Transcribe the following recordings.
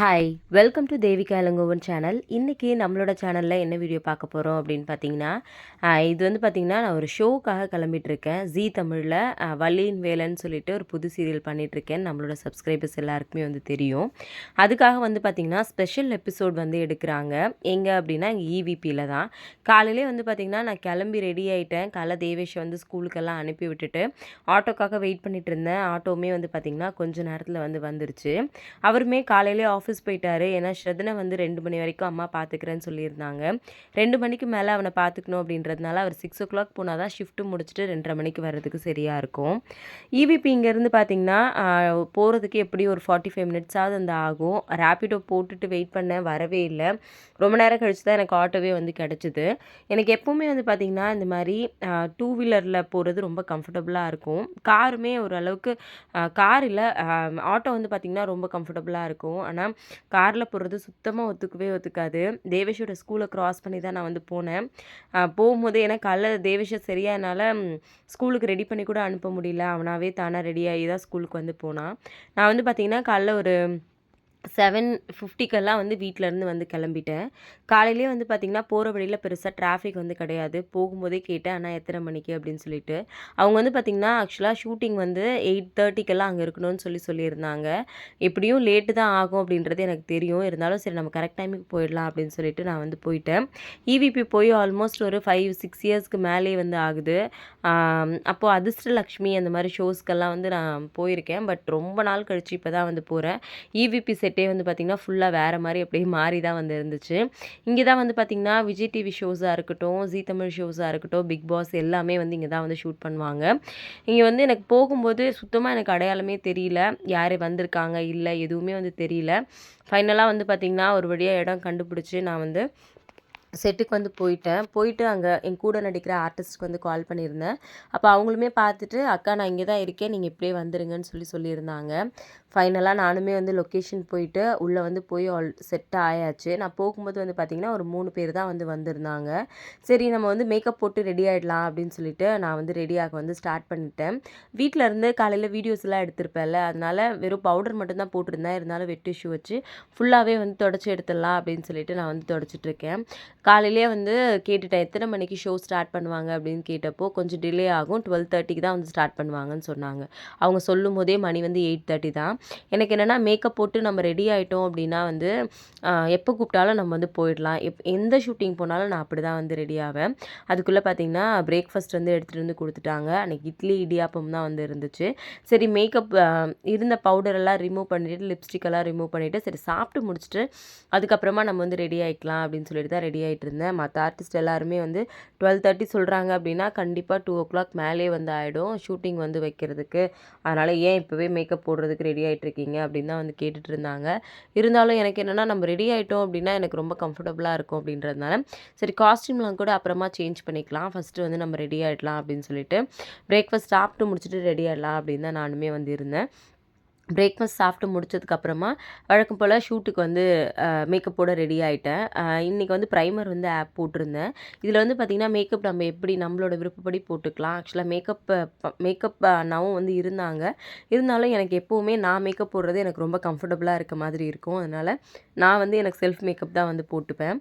Hi welcome to Devika Elangovan channel இன்றைக்கி நம்மளோட சேனலில் என்ன வீடியோ பார்க்க போகிறோம் அப்படின்னு பார்த்தீங்கன்னா இது வந்து பார்த்திங்கன்னா நான் ஒரு ஷோக்காக கிளம்பிட்டுருக்கேன். ஜீ தமிழில் வள்ளியின் வேலைன்னு சொல்லிட்டு ஒரு புது சீரியல் பண்ணிகிட்ருக்கேன் நம்மளோட சப்ஸ்கிரைபர்ஸ் எல்லாருக்குமே வந்து தெரியும். அதுக்காக வந்து பார்த்திங்கன்னா ஸ்பெஷல் எபிசோட் வந்து எடுக்கிறாங்க. எங்கே அப்படின்னா இங்கே இவிபியில் தான். காலையிலே வந்து பார்த்திங்கன்னா நான் கிளம்பி ரெடி ஆகிட்டேன் காலை தேவேஷை வந்து ஸ்கூலுக்கெல்லாம் அனுப்பி விட்டுட்டு ஆட்டோக்காக வெயிட் பண்ணிகிட்டு இருந்தேன் ஆட்டோவுமே வந்து பார்த்திங்கன்னா கொஞ்ச நேரத்தில் வந்து வந்துருச்சு. அவருமே காலையிலே ஆஃபீஸ் போயிட்டாரு. ஏன்னா ஸ்ரதனை வந்து ரெண்டு மணி வரைக்கும் அம்மா பார்த்துக்கிறேன்னு சொல்லியிருந்தாங்க. ரெண்டு மணிக்கு மேலே அவனை பார்த்துக்கணும் அப்படின்றதுனால அவர் சிக்ஸ் ஓ கிளாக் போனால் தான் ஷிஃப்ட்டு முடிச்சுட்டு ரெண்டரை மணிக்கு வர்றதுக்கு சரியாக இருக்கும். இவிபி இங்கேருந்து பார்த்தீங்கன்னா போகிறதுக்கு எப்படி ஒரு ஃபார்ட்டி ஃபைவ் மினிட்ஸாவது அந்த ஆகும். ரேப்பிடோ போட்டுட்டு வெயிட் பண்ணேன் வரவே இல்லை. ரொம்ப நேரம் கழிச்சு தான் எனக்கு ஆட்டோவே வந்து கிடச்சிது. எனக்கு எப்போவுமே வந்து பார்த்திங்கன்னா இந்த மாதிரி டூ வீலரில் போகிறது ரொம்ப கம்ஃபர்டபுளாக இருக்கும். காருமே ஓரளவுக்கு கார் இல்லை ஆட்டோ வந்து பார்த்திங்கன்னா ரொம்ப கம்ஃபர்டபுளாக இருக்கும். ஆனால் காரில் போகிறது சுத்தமாக ஒத்துக்கவே ஒத்துக்காது. தேவேஷோட ஸ்கூலை க்ராஸ் பண்ணி தான் நான் வந்து போனேன். போகும்போது ஏன்னா காலைல தேவேஷை சரியாக என்னால் ஸ்கூலுக்கு ரெடி பண்ணி கூட அனுப்ப முடியல. அவனாவே தானாக ரெடி ஆகி தான் ஸ்கூலுக்கு வந்து போனான். நான் வந்து பார்த்திங்கன்னா காலைல ஒரு செவன் ஃபிஃப்டிக்கெல்லாம் வந்து வீட்டிலேருந்து வந்து கிளம்பிட்டேன். காலையிலேயே வந்து பார்த்திங்கன்னா போகிற வழியில் பெருசாக டிராஃபிக் வந்து கிடையாது. போகும்போதே கேட்டேன் ஆனால் எத்தனை மணிக்கு? அப்படின்னு சொல்லிட்டு. அவங்க வந்து பார்த்திங்கன்னா ஆக்சுவலாக ஷூட்டிங் வந்து எயிட் தேர்ட்டிக்கெல்லாம் அங்கே இருக்கணும்னு சொல்லி சொல்லியிருந்தாங்க. எப்படியும் லேட்டு தான் ஆகும் அப்படின்றது எனக்கு தெரியும். இருந்தாலும் சரி நம்ம கரெக்ட் டைமுக்கு போயிடலாம் அப்படின்னு சொல்லிட்டு நான் வந்து போயிட்டேன். இவிபி போய் ஆல்மோஸ்ட் ஒரு ஃபைவ் சிக்ஸ் இயர்ஸ்க்கு மேலே வந்து ஆகுது. அப்போது அதிர்ஷ்டலக்ஷ்மி அந்த மாதிரி ஷோஸ்க்கெல்லாம் வந்து நான் போயிருக்கேன். பட் ரொம்ப நாள் கழித்து இப்போ தான் வந்து போகிறேன் இவிபி செட்டே வந்து பார்த்திங்கன்னா ஃபுல்லாக வேறு மாதிரி அப்படியே மாறி தான் வந்து இருந்துச்சு இங்கே தான் வந்து பார்த்திங்கன்னா விஜய் டிவி ஷோஸாக இருக்கட்டும் ஜீ தமிழ் ஷோஸாக இருக்கட்டும் பிக் பாஸ் எல்லாமே வந்து இங்கே தான் வந்து ஷூட் பண்ணுவாங்க. இங்கே வந்து எனக்கு போகும்போது சுத்தமாக எனக்கு அடையாளமே தெரியல. யார் வந்திருக்காங்க இல்லை எதுவுமே வந்து தெரியல. ஃபைனலாக வந்து பார்த்திங்கன்னா ஒரு வழியாக இடம் கண்டுபிடிச்சி நான் வந்து செட்டுக்கு வந்து போயிட்டேன். போயிட்டு அங்கே என் கூட நடிக்கிற ஆர்டிஸ்ட்க்கு வந்து கால் பண்ணியிருந்தேன். அப்போ அவங்களுமே பார்த்துட்டு அக்கா நான் இங்கே தான் இருக்கேன். நீங்கள் இப்படியே வந்துருங்கன்னு சொல்லி சொல்லியிருந்தாங்க. ஃபைனலாக நானுமே வந்து லொக்கேஷன் போயிட்டு உள்ளே வந்து போய் ஆல் செட் ஆயாச்சு. நான் போகும்போது வந்து பார்த்திங்கன்னா ஒரு மூணு பேர் தான் வந்து வந்திருந்தாங்க. சரி நம்ம வந்து மேக்கப் போட்டு ரெடி ஆகிடலாம் அப்படின்னு சொல்லிட்டு நான் வந்து ரெடியாக வந்து ஸ்டார்ட் பண்ணிட்டேன். வீட்டில் இருந்து காலையில் வீடியோஸ்லாம் எடுத்திருப்பேன்ல அதனால் வெறும் பவுடர் மட்டும்தான் போட்டிருந்தேன். இருந்தாலும் வெட் டிஷ்யூ வச்சு ஃபுல்லாகவே வந்து தொடச்சி எடுத்துடலாம் அப்படின்னு சொல்லிட்டு நான் வந்து தொடச்சிட்ருக்கேன் காலையிலேயே வந்து கேட்டுட்டேன் எத்தனை மணிக்கு ஷோ ஸ்டார்ட் பண்ணுவாங்க? அப்படின்னு கேட்டப்போ கொஞ்சம் டிலே ஆகும். டுவெல் தேர்ட்டிக்கு தான் வந்து ஸ்டார்ட் பண்ணுவாங்கன்னு சொன்னாங்க. அவங்க சொல்லும் போதே மணி வந்து எயிட் தேர்ட்டி தான். எனக்கு என்னென்னா மேக்கப் போட்டு நம்ம ரெடி ஆகிட்டோம் அப்படின்னா வந்து எப்போ கூப்பிட்டாலும் நம்ம வந்து போயிடலாம். எப் எந்த ஷூட்டிங் போனாலும் நான் அப்படி தான் வந்து ரெடி ஆவேன். அதுக்குள்ளே பார்த்தீங்கன்னா பிரேக்ஃபாஸ்ட் வந்து எடுத்துகிட்டு வந்து கொடுத்துட்டாங்க. அன்றைக்கி இட்லி இடியாப்பம் தான் வந்து இருந்துச்சு. சரி மேக்கப் இருந்த பவுடரெல்லாம் ரிமூவ் பண்ணிவிட்டு லிப்ஸ்டிக்கெல்லாம் ரிமூவ் பண்ணிவிட்டு சரி சாப்பிட்டு முடிச்சுட்டு அதுக்கப்புறமா நம்ம வந்து ரெடி ஆகிக்கலாம் அப்படின்னு சொல்லிட்டு தான் ரெடி ஆகிட்டு இருந்தேன் மற்ற ஆர்டிஸ்ட் எல்லாருமே வந்து டுவெல் தேர்ட்டி சொல்கிறாங்க அப்படின்னா கண்டிப்பாக டூ ஓ கிளாக் மேலே வந்து ஆகிடும் ஷூட்டிங் வந்து வைக்கிறதுக்கு. அதனால் ஏன் இப்போவே மேக்கப் போடுறதுக்கு ரெடி ஆகிட்டு இருக்கீங்க அப்படின்னு தான் வந்து கேட்டுட்டு இருந்தாங்க. இருந்தாலும் எனக்கு என்னென்னா நம்ம ரெடி ஆகிட்டோம் அப்படின்னா எனக்கு ரொம்ப கம்ஃபர்டபுளாக இருக்கும் அப்படின்றதுனால சரி காஸ்ட்யூம்லாம் கூட அப்புறமா சேஞ்ச் பண்ணிக்கலாம். ஃபஸ்ட்டு வந்து நம்ம ரெடி ஆகிடலாம் அப்படின்னு சொல்லிட்டு. பிரேக்ஃபாஸ்ட் சாப்பிட்டு முடிச்சுட்டு ரெடி ஆகிடலாம் அப்படின்னு தான் நானுமே வந்து இருந்தேன். பிரேக்ஃபாஸ்ட் சாப்பிட்டு முடிச்சதுக்கப்புறமா வழக்கம் போல் ஷூட்டுக்கு வந்து மேக்கப் போட ரெடி ஆகிட்டேன் இன்றைக்கி வந்து ப்ரைமர் வந்து ஆப் போட்டிருந்தேன். இதில் வந்து பார்த்திங்கன்னா மேக்கப் நம்ம எப்படி நம்மளோட விருப்பப்படி போட்டுக்கலாம். ஆக்சுவலாக மேக்கப் மேக்கப் அண்ணாவும் வந்து இருந்தாங்க. இருந்தாலும் எனக்கு எப்போவுமே நான் மேக்கப் போடுறது எனக்கு ரொம்ப கம்ஃபர்டபுளாக இருக்க மாதிரி இருக்கும். அதனால் நான் வந்து எனக்கு செல்ஃப் மேக்கப் தான் வந்து போட்டுப்பேன்.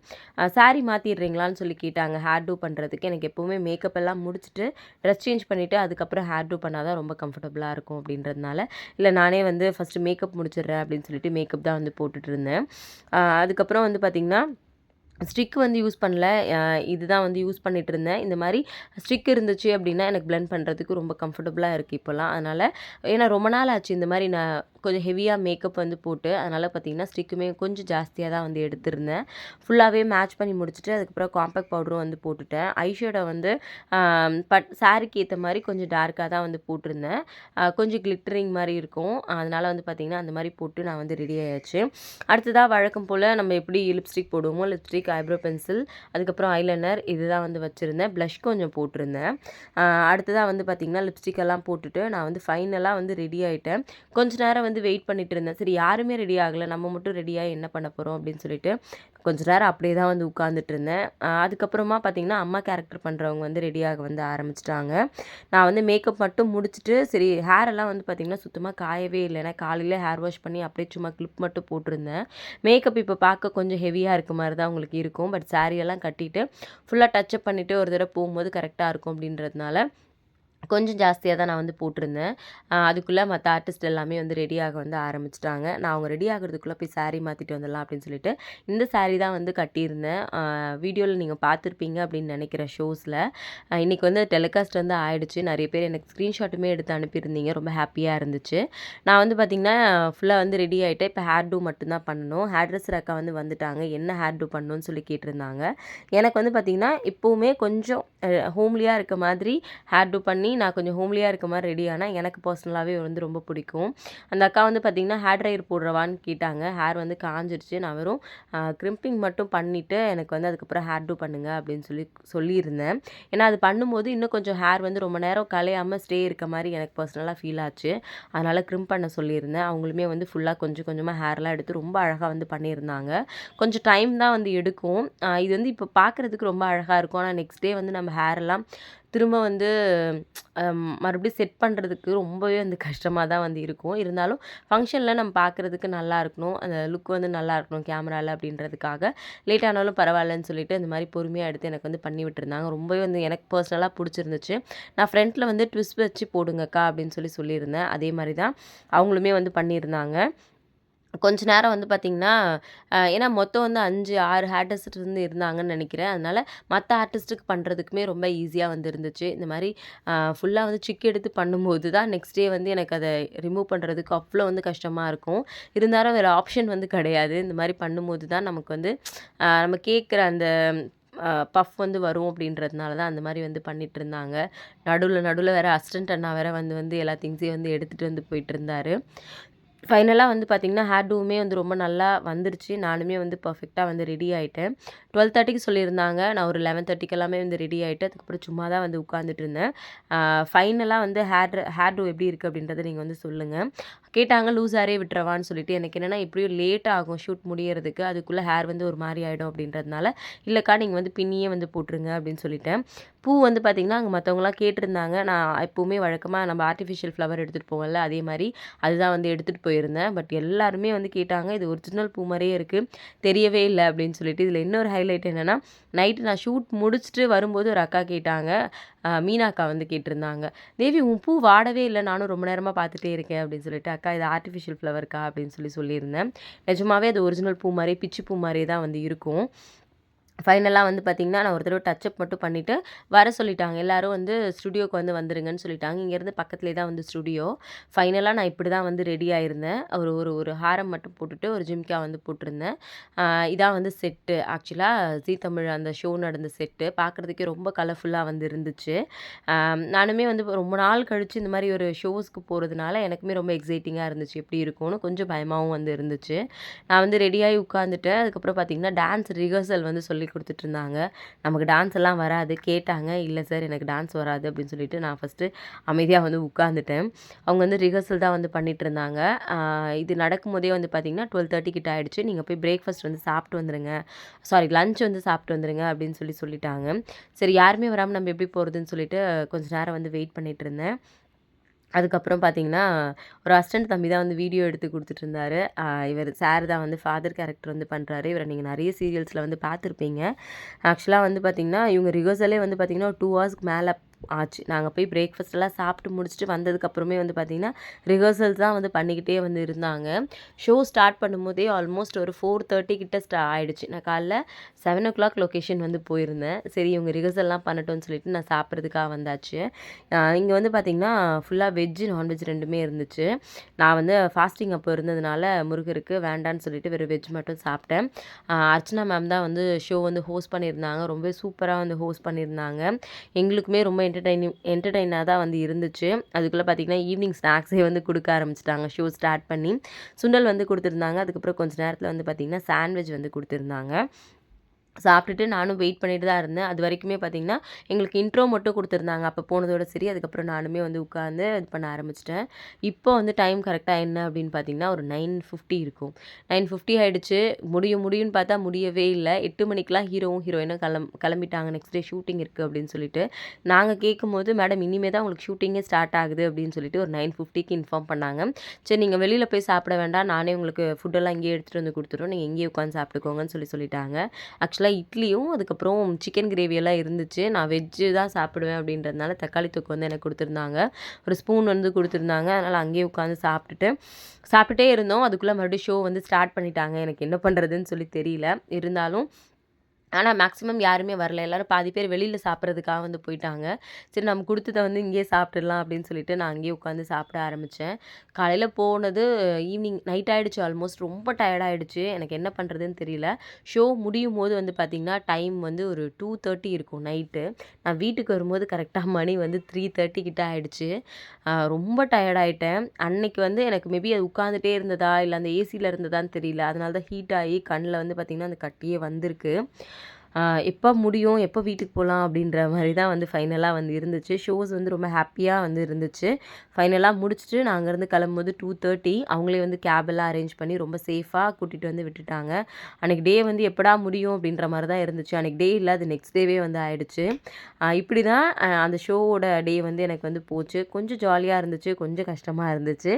சாரீ மாற்றிடுறீங்களான்னு சொல்லி கேட்டாங்க. ஹேர் டூ பண்ணுறதுக்கு எனக்கு எப்போவுமே மேக்கப் எல்லாம் முடிச்சுட்டு ட்ரெஸ் சேஞ்ச் பண்ணிவிட்டு அதுக்கப்புறம் ஹேர் டூ பண்ணால் தான் ரொம்ப கம்ஃபர்டபுளாக இருக்கும் அப்படின்றதுனால இல்லை நானே வந்து வந்து ஃபஸ்ட்டு மேக்கப் முடிச்சிடுறேன் அப்படின்னு சொல்லிட்டு மேக்கப் தான் வந்து போட்டுட்ருந்தேன் அதுக்கப்புறம் வந்து பார்த்திங்கன்னா ஸ்டிக் வந்து யூஸ் பண்ணல. இதுதான் வந்து யூஸ் பண்ணிட்டு இருந்தேன். இந்த மாதிரி ஸ்டிக் இருந்துச்சு அப்படின்னா எனக்கு பிளெண்ட் பண்ணுறதுக்கு ரொம்ப கம்ஃபர்டபுளாக இருக்குது இப்போல்லாம் அதனால் ஏன்னா ரொம்ப நாள் ஆச்சு இந்த மாதிரி நான் கொஞ்சம் ஹெவியாக மேக்கப் வந்து போட்டு அதனால் பார்த்திங்கன்னா ஸ்டிக்குமே கொஞ்சம் ஜாஸ்தியாக தான் வந்து எடுத்திருந்தேன். ஃபுல்லாகவே மேட்ச் பண்ணி முடிச்சுட்டு அதுக்கப்புறம் காம்பேக்ட் பவுடரும் வந்து போட்டுட்டேன். ஐஷேடோ வந்து பட் சாரிக்கு ஏற்ற மாதிரி கொஞ்சம் டார்க்காக தான் வந்து போட்டிருந்தேன். கொஞ்சம் கிளிட்டரிங் மாதிரி இருக்கும். அதனால் வந்து பார்த்திங்கன்னா அந்த மாதிரி போட்டு நான் வந்து ரெடி ஆயாச்சு. அடுத்ததாக வழக்கம் போல் நம்ம எப்படி லிப்ஸ்டிக் போடுவோமோ லிப்ஸ்டிக் பேசிக் ஐப்ரோ பென்சில். அதுக்கப்புறம் ஐலைனர். இதுதான் வந்து வச்சுருந்தேன். ப்ளஷ் கொஞ்சம் போட்டிருந்தேன். அடுத்ததாக வந்து பார்த்திங்கன்னா லிப்ஸ்டிக் எல்லாம் போட்டுட்டு நான் வந்து ஃபைனலாக வந்து ரெடி ஆகிட்டேன் கொஞ்ச நேரம் வந்து வெயிட் பண்ணிட்டு இருந்தேன். சரி யாருமே ரெடி ஆகலை. நம்ம மட்டும் ரெடியாக என்ன பண்ண போகிறோம் அப்படின்னு சொல்லிட்டு கொஞ்ச நேரம் அப்படியே தான் வந்து உட்காந்துட்டு இருந்தேன். அதுக்கப்புறமா பார்த்தீங்கன்னா அம்மா கேரக்டர் பண்ணுறவங்க வந்து ரெடியாக வந்து ஆரம்பிச்சிட்டாங்க. நான் வந்து மேக்கப் மட்டும் முடிச்சுட்டு சரி ஹேரெல்லாம் வந்து பார்த்திங்கன்னா சுத்தமாக காயவே இல்லைனா காலையில் ஹேர் வாஷ் பண்ணி அப்படியே சும்மா கிளிப் மட்டும் போட்டிருந்தேன். மேக்கப் இப்போ பார்க்க கொஞ்சம் ஹெவியாக இருக்க மாதிரி தான் உங்களுக்கு இருக்கும். பட் சாரியெல்லாம் எல்லாம் கட்டிட்டு ஃபுல்லாக டச்சப் பண்ணிவிட்டு ஒரு தடவை போகும்போது கரெக்டாக இருக்கும் அப்படின்றதுனால கொஞ்சம் ஜாஸ்தியாக தான் நான் வந்து போட்டிருந்தேன். அதுக்குள்ளே மற்ற ஆர்டிஸ்ட் எல்லாமே வந்து ரெடியாக வந்து ஆரம்பிச்சிட்டாங்க. நான் அவங்க ரெடி ஆகிறதுக்குள்ளே போய் சாரீ மாற்றிட்டு வந்துடலாம் அப்படின்னு சொல்லிட்டு இந்த சாரீ தான் வந்து கட்டியிருந்தேன். வீடியோவில் நீங்கள் பார்த்துருப்பீங்க அப்படின்னு நினைக்கிற ஷோஸில் இன்றைக்கி வந்து டெலிகாஸ்ட் வந்து ஆயிடுச்சு. நிறைய பேர் எனக்கு ஸ்க்ரீன்ஷாட்டுமே எடுத்து அனுப்பியிருந்தீங்க. ரொம்ப ஹாப்பியாக இருந்துச்சு. நான் வந்து பார்த்திங்கன்னா ஃபுல்லாக வந்து ரெடி ஆகிட்டேன் இப்போ ஹேர் டூ மட்டும்தான் பண்ணணும். ஹேர் ட்ரெஸ்ஸர் அக்கா வந்து வந்துட்டாங்க. என்ன ஹேர் டூ பண்ணணும்னு சொல்லி கேட்டிருந்தாங்க. எனக்கு வந்து பார்த்திங்கன்னா இப்போவுமே கொஞ்சம் ஹோம்லியாக இருக்க மாதிரி ஹேர் டூ பண்ணி நான் கொஞ்சம் ஹோம்லியாக இருக்க மாதிரி ரெடி ஆனால் எனக்கு பர்சனலாகவே வந்து ரொம்ப பிடிக்கும். அந்த அக்கா வந்து பார்த்திங்கன்னா ஹேர் ட்ரையர் போடுறவான்னு கேட்டாங்க. ஹேர் வந்து காஞ்சிருச்சு. நான் வெறும் க்ரிம்பிங் மட்டும் பண்ணிவிட்டு எனக்கு வந்து அதுக்கப்புறம் ஹேர் டூ பண்ணுங்கள் அப்படின்னு சொல்லி சொல்லியிருந்தேன். ஏன்னா அது பண்ணும்போது இன்னும் கொஞ்சம் ஹேர் வந்து ரொம்ப நேரம் கலையாமல் ஸ்டே இருக்க மாதிரி எனக்கு பர்சனலாக ஃபீல் ஆச்சு. அதனால் க்ரிம் பண்ண சொல்லியிருந்தேன். அவங்களுமே வந்து ஃபுல்லாக கொஞ்சம் கொஞ்சமாக ஹேர்லாம் எடுத்து ரொம்ப அழகாக வந்து பண்ணியிருந்தாங்க. கொஞ்சம் டைம் தான் வந்து எடுக்கும். இது வந்து இப்போ பார்க்குறதுக்கு ரொம்ப அழகாக இருக்கும். ஆனால் நெக்ஸ்ட் டே வந்து நம்ம ஹேர் எல்லாம் திரும்ப வந்து மறுபடியும் செட் பண்ணுறதுக்கு ரொம்பவே வந்து கஷ்டமாக தான் வந்து இருக்கும். இருந்தாலும் ஃபங்க்ஷனில் நம்ம பார்க்குறதுக்கு நல்லா இருக்கணும். அந்த லுக் வந்து நல்லா இருக்கணும் கேமராவில் அப்படின்றதுக்காக. லேட் ஆனாலும் பரவாயில்லன்னு சொல்லிட்டு இந்த மாதிரி பொறுமையாக எடுத்து எனக்கு வந்து பண்ணி விட்டுருந்தாங்க. ரொம்பவே வந்து எனக்கு பர்சனலாக பிடிச்சிருந்துச்சு. நான் ஃப்ரண்ட்டில் வந்து ட்விஸ்ட் வச்சு போடுங்கக்கா அப்படின்னு சொல்லி சொல்லியிருந்தேன். அதே மாதிரி தான் அவங்களுமே வந்து பண்ணியிருந்தாங்க. கொஞ்ச நேரம் வந்து பார்த்திங்கன்னா ஏன்னா மொத்தம் வந்து அஞ்சு ஆறு ஆர்டிஸ்ட் வந்து இருந்தாங்கன்னு நினைக்கிறேன். அதனால் மற்ற ஆர்டிஸ்ட்டுக்கு பண்ணுறதுக்குமே ரொம்ப ஈஸியாக வந்து இருந்துச்சு. இந்த மாதிரி ஃபுல்லாக வந்து சிக் எடுத்து பண்ணும்போது தான் நெக்ஸ்ட் டே வந்து எனக்கு அதை ரிமூவ் பண்ணுறதுக்கு அவ்வளோ வந்து கஷ்டமாக இருக்கும். இருந்தாலும் வேறு ஆப்ஷன் வந்து கிடையாது. இந்த மாதிரி பண்ணும்போது தான் நமக்கு வந்து நம்ம கேட்குற அந்த பஃப் வந்து வரும் அப்படின்றதுனால தான் அந்த மாதிரி வந்து பண்ணிகிட்டு இருந்தாங்க. நடுவில் நடுவில் வேறு அசிஸ்டன்ட் அண்ணா வேறு வந்து வந்து எல்லா திங்ஸையும் வந்து எடுத்துகிட்டு வந்து போயிட்டு இருந்தார். ஃபைனலாக வந்து பார்த்திங்கன்னா ஹேர் வந்து ரொம்ப நல்லா வந்துருச்சு. நானுமே வந்து பர்ஃபெக்டாக வந்து ரெடி ஆகிட்டேன் டுவெல் தேர்ட்டிக்கு சொல்லியிருந்தாங்க. நான் ஒரு லெவன் தேர்ட்டிக்கு எல்லாமே வந்து ரெடி ஆகிட்டு அதுக்கப்புறம் சும்மா தான் வந்து உட்காந்துட்டு இருந்தேன். ஃபைனலாக வந்து ஹேர் ஹேர் டூ எப்படி இருக்குது அப்படின்றத நீங்கள் வந்து சொல்லுங்கள் கேட்டாங்க லூஸ் ஹேரே விட்டுறவான்னு சொல்லிட்டு எனக்கு என்னென்னா எப்படியும் லேட் ஆகும் ஷூட் முடியறதுக்கு அதுக்குள்ளே ஹேர் வந்து ஒரு மாதிரி ஆகிடும் அப்படின்றதுனால இல்லைக்கா நீங்கள் வந்து பின்னியே வந்து போட்டுருங்க அப்படின்னு சொல்லிட்டேன். பூ வந்து பார்த்திங்கன்னா அங்கே மற்றவங்களாம் கேட்டிருந்தாங்க. நான் எப்போவுமே வழக்கமாக நம்ம ஆர்டிஃபிஷியல் ஃப்ளவர் எடுத்துகிட்டு போவோம்ல அதே மாதிரி அதுதான் வந்து எடுத்துகிட்டு போயிருந்தேன். பட் எல்லாருமே வந்து கேட்டாங்க இது ஒரிஜினல் பூ மாதிரியே இருக்குது தெரியவே இல்லை அப்படின்னு சொல்லிட்டு. இதில் இன்னொரு ஹைலைட் என்னென்னா நைட்டு நான் ஷூட் முடிச்சுட்டு வரும்போது ஒரு அக்கா கேட்டாங்க மீனாக்கா மீனா அக்கா வந்து கேட்டிருந்தாங்க. தேவி உன் பூ வாடவே இல்லை நானும் ரொம்ப நேரமாக பார்த்துட்டே இருக்கேன் அப்படின்னு சொல்லிட்டு அக்கா இது ஆர்டிஃபிஷியல் ஃப்ளவர்க்கா அப்படின்னு சொல்லி சொல்லியிருந்தேன். நிஜமாவே அது ஒரிஜினல் பூ மாதிரி பிச்சு பூ மாதிரியே தான் வந்து இருக்கும். ஃபைனலாக வந்து பார்த்திங்கன்னா நான் ஒரு தடவை டச்சப் மட்டும் பண்ணிவிட்டு வர சொல்லிட்டாங்க. எல்லோரும் வந்து ஸ்டுடியோக்கு வந்து வந்துருங்கன்னு சொல்லிட்டாங்க. இங்கேருந்து பக்கத்துலேயே தான் வந்து ஸ்டுடியோ ஃபைனலாக நான் இப்படி தான் வந்து ரெடி ஆயிருந்தேன். ஒரு ஒரு ஒரு ஹாரம் மட்டும் போட்டுட்டு ஒரு ஜிம்கா வந்து போட்டிருந்தேன். இதான் வந்து செட்டு ஆக்சுவலாக ஜி தமிழ் அந்த ஷோ நடந்த செட்டு பார்க்குறதுக்கே ரொம்ப கலர்ஃபுல்லாக வந்து இருந்துச்சு. நானுமே வந்து ரொம்ப நாள் கழித்து இந்த மாதிரி ஒரு ஷோஸ்க்கு போகிறதுனால எனக்குமே ரொம்ப எக்ஸைட்டிங்காக இருந்துச்சு. எப்படி இருக்கும்னு கொஞ்சம் பயமாகவும் வந்து இருந்துச்சு. நான் வந்து ரெடியாகி உட்காந்துட்டேன் அதுக்கப்புறம் பார்த்திங்கன்னா டான்ஸ் ரிஹர்சல் வந்து சொல்லி சொல்லி கொடுத்துட்ருந்தாங்க. நமக்கு டான்ஸ் எல்லாம் வராது. கேட்டாங்க இல்லை சார் எனக்கு டான்ஸ் வராது அப்படின்னு சொல்லிட்டு நான் ஃபஸ்ட்டு அமைதியாக வந்து உட்காந்துட்டேன் அவங்க வந்து ரிஹர்சல் தான் வந்து பண்ணிகிட்டு இருந்தாங்க இது நடக்கும்போதே வந்து பார்த்திங்கன்னா டுவெல் தேர்ட்டி கிட்ட ஆயிடுச்சு. நீங்கள் போய் பிரேக்ஃபாஸ்ட் வந்து சாப்பிட்டு வந்துடுங்க சாரி லஞ்ச் வந்து சாப்பிட்டு வந்துடுங்க அப்படின்னு சொல்லி சொல்லிட்டாங்க. சரி யாருமே வராமல் நம்ம எப்படி போகிறதுன்னு சொல்லிட்டு கொஞ்சம் நேரம் வந்து வெயிட் பண்ணிகிட்டு இருந்தேன் அதுக்கப்புறம் பார்த்தீங்கன்னா ஒரு அசிஸ்டன்ட் தம்பி தான் வந்து வீடியோ எடுத்து கொடுத்துட்ருந்தாரு. இவர் சார் தான் வந்து ஃபாதர் கேரக்டர் வந்து பண்ணுறாரு இவரை நீங்கள் நிறைய சீரியல்ஸில் வந்து பார்த்துருப்பீங்க. ஆக்சுவலாக வந்து பார்த்திங்கன்னா இவங்க ரிஹர்சலே வந்து பார்த்திங்கன்னா ஒரு டூ ஹவர்ஸ்க்கு மேலே ஆச்சு. நாங்கள் போய் பிரேக்ஃபாஸ்டெல்லாம் சாப்பிட்டு முடிச்சுட்டு வந்ததுக்கப்புறமே வந்து பார்த்திங்கன்னா ரிஹர்சல்ஸ் தான் வந்து பண்ணிக்கிட்டே வந்து இருந்தாங்க. ஷோ ஸ்டார்ட் பண்ணும்போதே ஆல்மோஸ்ட் ஒரு ஃபோர் தேர்ட்டி கிட்ட ஸ்டா ஆகிடுச்சு நான் காலைல செவன் ஓ கிளாக் லொக்கேஷன் வந்து போயிருந்தேன். சரி இவங்க ரிஹர்சல்லாம் பண்ணட்டும்னு சொல்லிட்டு நான் சாப்பிட்றதுக்காக வந்தாச்சு. இங்கே வந்து பார்த்திங்கன்னா ஃபுல்லாக வெஜ்ஜு நான்வெஜ் ரெண்டுமே இருந்துச்சு. நான் வந்து ஃபாஸ்டிங் அப்போ இருந்ததுனால முருகருக்கு வேண்டான்னு சொல்லிட்டு வெறும் வெஜ் மட்டும் சாப்பிட்டேன். அர்ச்சனா மேம் தான் வந்து ஷோ வந்து ஹோஸ்ட் பண்ணியிருந்தாங்க. ரொம்ப சூப்பராக வந்து ஹோஸ்ட் பண்ணியிருந்தாங்க. எங்களுக்குமே ரொம்ப என்டர்டைனிங் என்டர்டைனாக தான் வந்து இருந்துச்சு. அதுக்குள்ளே பார்த்திங்கன்னா ஈவினிங் ஸ்நாக்ஸே வந்து கொடுக்க ஆரம்பிச்சிட்டாங்க. ஷோ ஸ்டார்ட் பண்ணி சுண்டல் வந்து கொடுத்துருந்தாங்க. அதுக்கப்புறம் கொஞ்ச நேரத்தில் வந்து பார்த்திங்கன்னா சாண்ட்விச் வந்து கொடுத்துருந்தாங்க. சாப்பிட்டுட்டு நானும் வெயிட் பண்ணிட்டு தான் இருந்தேன். அது வரைக்குமே பார்த்தீங்கன்னா எங்களுக்கு இன்ட்ரோ மட்டும் கொடுத்துருந்தாங்க. அப்போ போனதோட சரி அதுக்கப்புறம் நானுமே வந்து உட்காந்து இது பண்ண ஆரம்பிச்சிட்டேன். இப்போ வந்து டைம் கரெக்டாக என்ன அப்படின்னு பார்த்தீங்கன்னா ஒரு நைன் ஃபிஃப்டி இருக்கும். நைன் ஃபிஃப்டி ஆகிடுச்சு முடியும் முடியும்னு பார்த்தா முடியவே இல்லை. எட்டு மணிக்கெலாம் ஹீரோவும் ஹீரோயினும் கிளம் கிளம்பிட்டாங்க. நெக்ஸ்ட் டே ஷூட்டிங் இருக்குது அப்படின்னு சொல்லிட்டு. நாங்கள் கேட்கும்போது மேடம் இனிமேல் தான் உங்களுக்கு ஷூட்டிங்கே ஸ்டார்ட் ஆகுது அப்படின்னு சொல்லிட்டு ஒரு நைன் ஃபிஃப்டிக்கு இன்ஃபார்ம் பண்ணாங்க. சரி நீங்கள் வெளியில் போய் சாப்பிட வேண்டாம். நானே உங்களுக்கு ஃபுட்டெல்லாம் இங்கேயே எடுத்துகிட்டு வந்து கொடுத்துருவோம் நீங்கள் இங்கேயே உட்காந்து சாப்பிட்டுக்கோங்கன்னு சொல்லி சொல்லிட்டாங்க. ஆக்சுவலாக இட்லியும் அதுக்கப்புறம் சிக்கன் கிரேவியெல்லாம் இருந்துச்சு. நான் வெஜ்ஜு தான் சாப்பிடுவேன் அப்படின்றதுனால தக்காளி தொக்கு வந்து எனக்கு கொடுத்துருந்தாங்க. ஒரு ஸ்பூன் வந்து கொடுத்துருந்தாங்க. அதனால் அங்கேயே உட்காந்து சாப்பிட்டுட்டு சாப்பிட்டுட்டே இருந்தோம். அதுக்குள்ளே மறுபடியும் ஷோ வந்து ஸ்டார்ட் பண்ணிட்டாங்க. எனக்கு என்ன பண்ணுறதுன்னு சொல்லி தெரியல. இருந்தாலும் ஆனால் மேக்ஸிமம் யாருமே வரல. எல்லோரும் பாதி பேர் வெளியில் சாப்பிட்றதுக்காக வந்து போயிட்டாங்க. சரி நம்ம கொடுத்ததை வந்து இங்கேயே சாப்பிட்றலாம் அப்படின்னு சொல்லிட்டு நான் அங்கேயே உட்காந்து சாப்பிட ஆரம்பித்தேன் காலையில் போனது ஈவினிங் நைட் ஆகிடுச்சு ஆல்மோஸ்ட் ரொம்ப டயர்டாகிடுச்சு எனக்கு என்ன பண்ணுறதுன்னு தெரியல. ஷோ முடியும் போது வந்து பார்த்திங்கன்னா டைம் வந்து ஒரு டூ தேர்ட்டி இருக்கும் நைட்டு நான் வீட்டுக்கு வரும்போது கரெக்டாக மணி வந்து த்ரீ தேர்ட்டி கிட்ட ஆகிடுச்சு ரொம்ப டயர்டாயிட்டேன் அன்னைக்கு வந்து எனக்கு மேபி அது உட்காந்துட்டே இருந்ததா? இல்லை அந்த ஏசியில் இருந்ததான்னு தெரியல. அதனால தான் ஹீட் ஆகி கண்ணில் வந்து பார்த்திங்கன்னா அந்த கட்டியே வந்திருக்கு. எப்போ முடியும் எப்போ வீட்டுக்கு போகலாம் அப்படின்ற மாதிரி தான் வந்து ஃபைனலாக வந்து இருந்துச்சு. ஷோஸ் வந்து ரொம்ப ஹாப்பியாக வந்து இருந்துச்சு. ஃபைனலாக முடிச்சுட்டு நான் அங்கேருந்து கிளம்பும்போது டூ தேர்ட்டி அவங்களே வந்து கேபெல்லாம் அரேஞ்ச் பண்ணி ரொம்ப சேஃபாக கூட்டிகிட்டு வந்து விட்டுட்டாங்க. அன்றைக்கி டே வந்து எப்படா முடியும் அப்படின்ற மாதிரி தான் இருந்துச்சு. அன்றைக்கி டே இல்லை அது நெக்ஸ்ட் டேவே வந்து ஆயிடுச்சு. இப்படி தான் அந்த ஷோவோட டே வந்து எனக்கு வந்து போச்சு. கொஞ்சம் ஜாலியாக இருந்துச்சு கொஞ்சம் கஷ்டமாக இருந்துச்சு.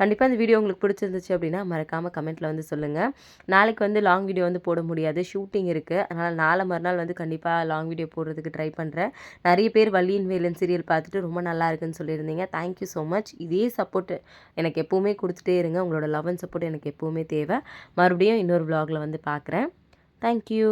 கண்டிப்பாக அந்த வீடியோ உங்களுக்கு பிடிச்சிருந்துச்சு அப்படின்னா மறக்காமல் கமெண்ட்டில் வந்து சொல்லுங்கள் நாளைக்கு வந்து லாங் வீடியோ வந்து போட முடியாது. ஷூட்டிங் இருக்குது அதனால் நான் நாளை மறுநாள் வந்து கண்டிப்பாக லாங் வீடியோ போடுறதுக்கு ட்ரை பண்ணுறேன் நிறைய பேர் வள்ளியின் வேலன் சீரியல் பார்த்துட்டு ரொம்ப நல்லா இருக்குன்னு சொல்லியிருந்தீங்க. தேங்க்யூ ஸோ மச் இதே சப்போர்ட் எனக்கு எப்போவுமே கொடுத்துட்டே இருங்க. உங்களோட லவ் அண்ட் சப்போர்ட் எனக்கு எப்போவுமே தேவை. மறுபடியும் இன்னொரு வ்ளாகில் வந்து பார்க்குறேன். தேங்க்யூ